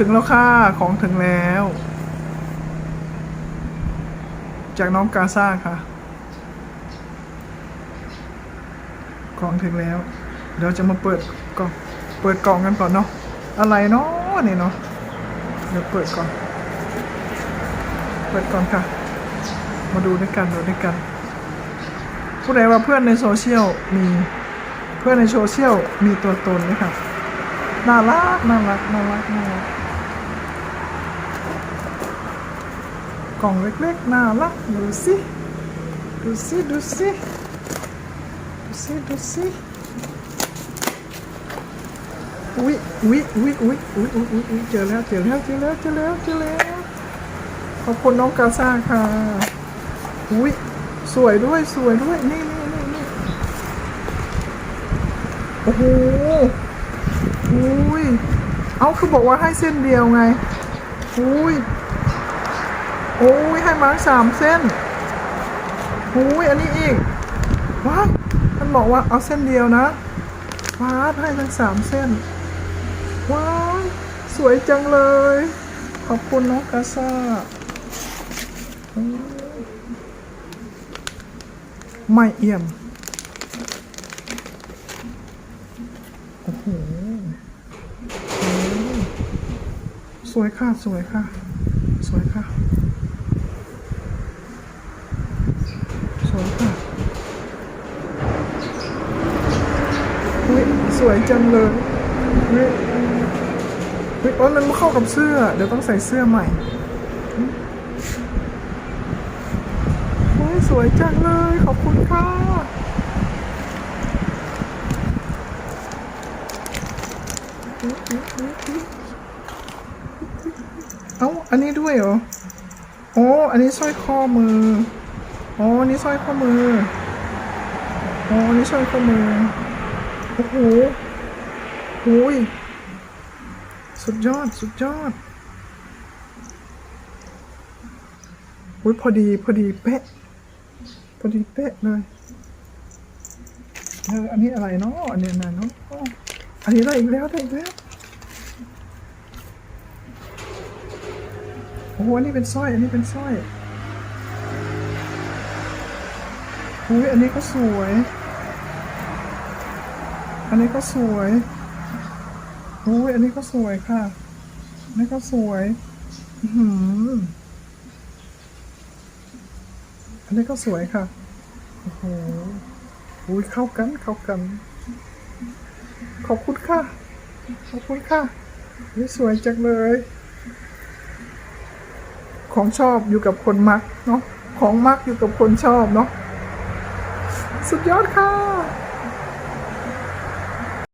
ถึงแล้วค่ะ ของถึงแล้ว จากน้องกาซ่าค่ะ ของถึงแล้ว เดี๋ยวจะมาเปิดกล่อง เปิดกล่องกันก่อนเนาะ อะไรเนาะนี่เนาะ เดี๋ยวเปิดก่อน เปิดก่อนค่ะ มาดูด้วยกันดูด้วยกัน ผู้ใดว่าเพื่อนในโซเชียลมี เพื่อนในโซเชียลมีตัวตนไหมครับน่ารักน่ารักน่ารักน่ารัก กล่องเล็กๆน่ารักดูสิดูสิดูสิดูสิดูสิอุ้ยอุ้ยอุ้ยอุ้ยอุ้ยอุ้ยอุ้ยอุ๊ยเจอแล้วเจอแล้วเจอแล้วเจอแล้วเจอแล้วขอบคุณน้องกาซ่าค่ะอุ้ยสวยด้วยสวยด้วยนี่นี่นี่นี่โอ้โหอุ้ยเอาคือบอกว่าให้เส้นเดียวไงอุ้ย โอ้ยให้มาสามเส้นโอ้ยอันนี้อีกว้ายมันบอกว่าเอาเส้นเดียวนะว้าให้ทั้งสามเส้นว้าสวยจังเลย ขอบคุณน้องกาซ่าไม่เอี่ยมโอ้โหสวยค่ะ สวยค่ะ สวยค่ะ สวยค่ะ อุ้ยสวยจังเลยอุ้ยอุ้ยโอ้ยมันไม่เข้ากับเสื้อ เดี๋ยวต้องใส่เสื้อใหม่อุ้ยสวยจังเลย ขอบคุณค่ะเอ้า อันนี้ด้วยเหรออ๋ออันนี้สร้อยข้อมืออ๋ออันนี้สร้อยข้อมืออ๋ออันนี้สร้อยข้อมือ โอ้โหโอ้ยสุดยอด สุดยอดโอ้ยพอดี พอดีเป๊ะ พอดีเป๊ะเลยเอออันนี้อะไรเนาะอันนี้อะไรเนาะอันนี้ได้อีกแล้วได้อีกแล้วโอ้โหอันนี้เป็นสร้อย อันนี้เป็นสร้อยอุ้ยอันนี้ก็สวย อันนี้ก็สวยอุ้ยอันนี้ก็สวยค่ะ อันนี้ก็สวย อื้อหืออันนี้ก็สวยค่ะ โอ้โหอุ้ยเข้ากันเข้ากัน ขอบคุณค่ะ ขอบคุณค่ะนี่สวยจังเลย ของชอบอยู่กับคนมักเนาะ ของมักอยู่กับคนชอบเนาะ สุดยอดค่ะ